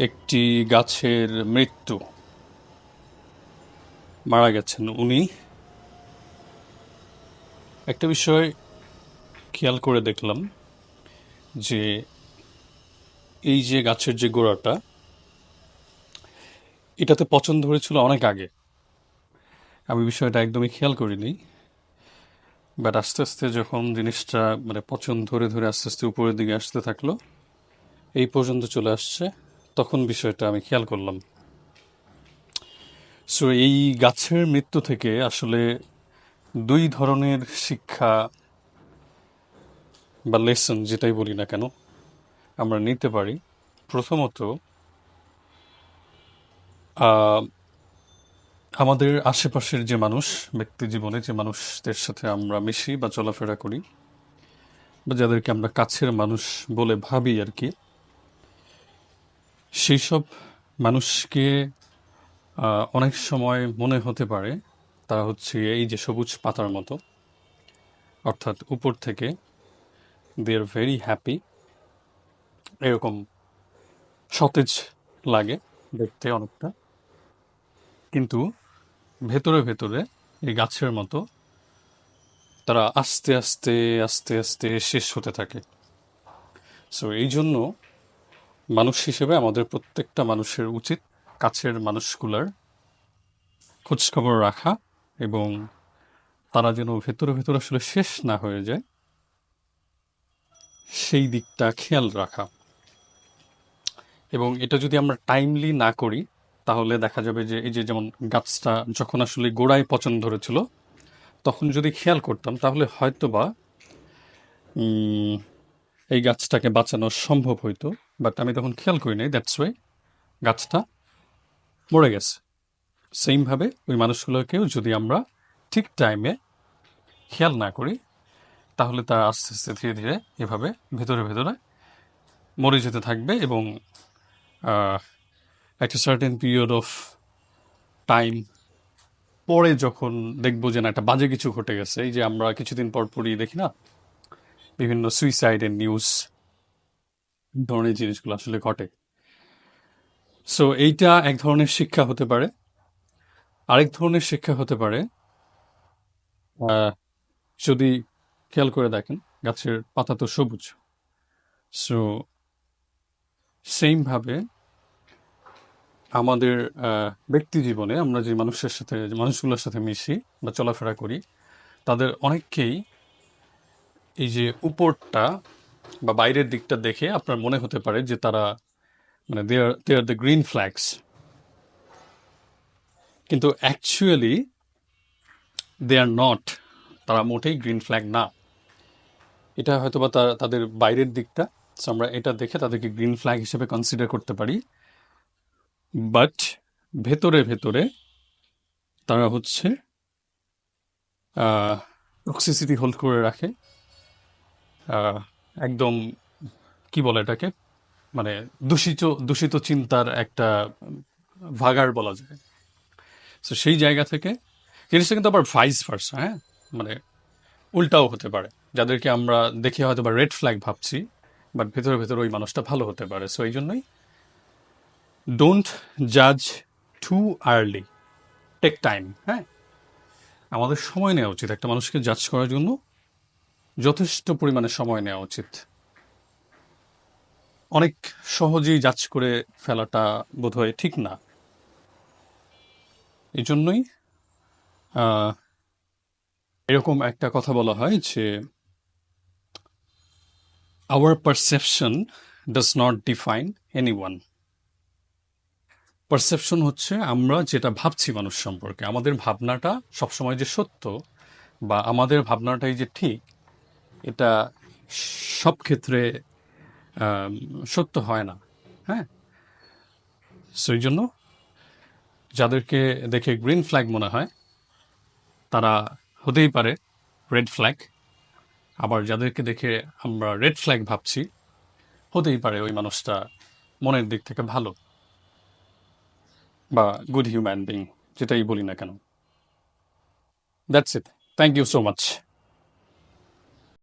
একটি গাছের মৃত্যু। মারা গেছেন উনি। একটা বিষয় খেয়াল করে দেখলাম যে এই যে গাছের যে গোড়াটা, এটাতে পচন ধরেছিল অনেক আগে। আমি বিষয়টা একদমই খেয়াল করিনি। বাট আস্তে আস্তে যখন জিনিসটা মানে পচন ধরে ধরে আস্তে আস্তে উপরের দিকে আসতে থাকল, এই পর্যন্ত চলে আসছে। তখন বিষয়টা আমি খেয়াল করলাম। সো এই গাছের মৃত্যু থেকে আসলে দুই ধরনের শিক্ষা বা লেসন যেটাই বলি না কেন, আমরা নিতে পারি। প্রথমত আমাদের আশেপাশের যে মানুষ, ব্যক্তি জীবনে যে মানুষদের সাথে আমরা মিশি বা চলাফেরা করি, বা যাদেরকে আমরা কাছের মানুষ বলে ভাবি আর কি সেই সব মানুষকে অনেক সময় মনে হতে পারে তারা হচ্ছে এই যে সবুজ পাতার মতো। অর্থাৎ উপর থেকে দে আর ভেরি হ্যাপি এরকম সতেজ লাগে দেখতে অনেকটা। কিন্তু ভেতরে ভেতরে এই গাছের মতো তারা আস্তে আস্তে আস্তে আস্তে শেষ হতে থাকে। সো এই জন্য মানুষ হিসেবে আমাদের প্রত্যেকটা মানুষের উচিত কাছের মানুষগুলার খোঁজখবর রাখা এবং তারা যেন ভেতরে ভেতরে আসলে শেষ না হয়ে যায় সেই দিকটা খেয়াল রাখা। এবং এটা যদি আমরা টাইমলি না করি তাহলে দেখা যাবে যে এই যে যেমন গাছটা যখন আসলে গোড়ায় পচন ধরেছিল তখন যদি খেয়াল করতাম তাহলে হয়তোবা উম, এই গাছটাকে বাঁচানো সম্ভব হইতো। বাট আমি তখন খেয়াল করি নাই দ্যাটস ওয়ে গাছটা মরে গেছে। সেমভাবে ওই মানুষগুলোকেও যদি আমরা ঠিক টাইমে খেয়াল না করি, তাহলে তারা আস্তে আস্তে ধীরে ধীরে এভাবে ভেতরে ভেতরে মরে যেতে থাকবে এবং একটা সার্টেন পিরিয়ড অফ টাইম পরে যখন দেখব যে না, একটা বাজে কিছু ঘটে গেছে। এই যে আমরা কিছুদিন পর পরই দেখি না, বিভিন্ন সুইসাইডের নিউজ ধরনের জিনিসগুলো আসলে ঘটে। সো এইটা এক ধরনের শিক্ষা হতে পারে। আরেক ধরনের শিক্ষা হতে পারে যদি খেয়াল করে দেখেন, গাছের পাতা তো সবুজ। সো সেমভাবে আমাদের ব্যক্তি জীবনে আমরা যে মানুষের সাথে মানুষগুলোর সাথে মিশি বা চলাফেরা করি, তাদের অনেককেই এই যে উপরটা বা বাইরের দিকটা দেখে আপনার মনে হতে পারে যে তারা মানে they are the green flags কিন্তু অ্যাকচুয়ালি দে আর নট তারা মোটেই গ্রিন ফ্ল্যাগ না। এটা হয়তো বা তাদের বাইরের দিকটা। আমরা এটা দেখে তাদেরকে গ্রিন ফ্ল্যাগ হিসেবে কনসিডার করতে পারি। বাট ভেতরে ভেতরে তারা হচ্ছে টক্সিসিটি হোল্ড করে রাখে। একদম কি বলে এটাকে? মানে দূষিত দূষিত চিন্তার একটা ভাগার বলা যায়। তো সেই জায়গা থেকে জিনিসটা কিন্তু আবার ভাইস ভার্সা হ্যাঁ? মানে উল্টাও হতে পারে। যাদেরকে আমরা দেখে হয়তো বা রেড ফ্ল্যাগ ভাবছি বাট ভেতরে ভেতরে ওই মানুষটা ভালো হতে পারে। সো এই জন্যই ডোন্ট জাজ টু আর্লি টেক টাইম হ্যাঁ? আমাদের সময় নেওয়া উচিত একটা মানুষকে জাজ করার জন্য। যথেষ্ট পরিমাণে সময় নেওয়া উচিত। অনেক সহজেই জাজ করে ফেলাটা বোধহয় ঠিক না। এই জন্যই এরকম একটা কথা বলা হয় যে our perception does not define any one perception হচ্ছে আমরা যেটা ভাবছি মানুষ সম্পর্কে। আমাদের ভাবনাটা সবসময় যে সত্য বা আমাদের ভাবনাটাই যে ঠিক এটা সব ক্ষেত্রে সত্য হয় না হ্যাঁ? সেই জন্য যাদেরকে দেখে গ্রিন ফ্ল্যাগ মনে হয়, তারা হতেই পারে রেড ফ্ল্যাগ আবার যাদেরকে দেখে আমরা রেড ফ্ল্যাগ ভাবছি, হতেই পারে ওই মানুষটা মনের দিক থেকে ভালো বা গুড হিউম্যান বিং যেটাই বলি না কেন। That's it thank you so much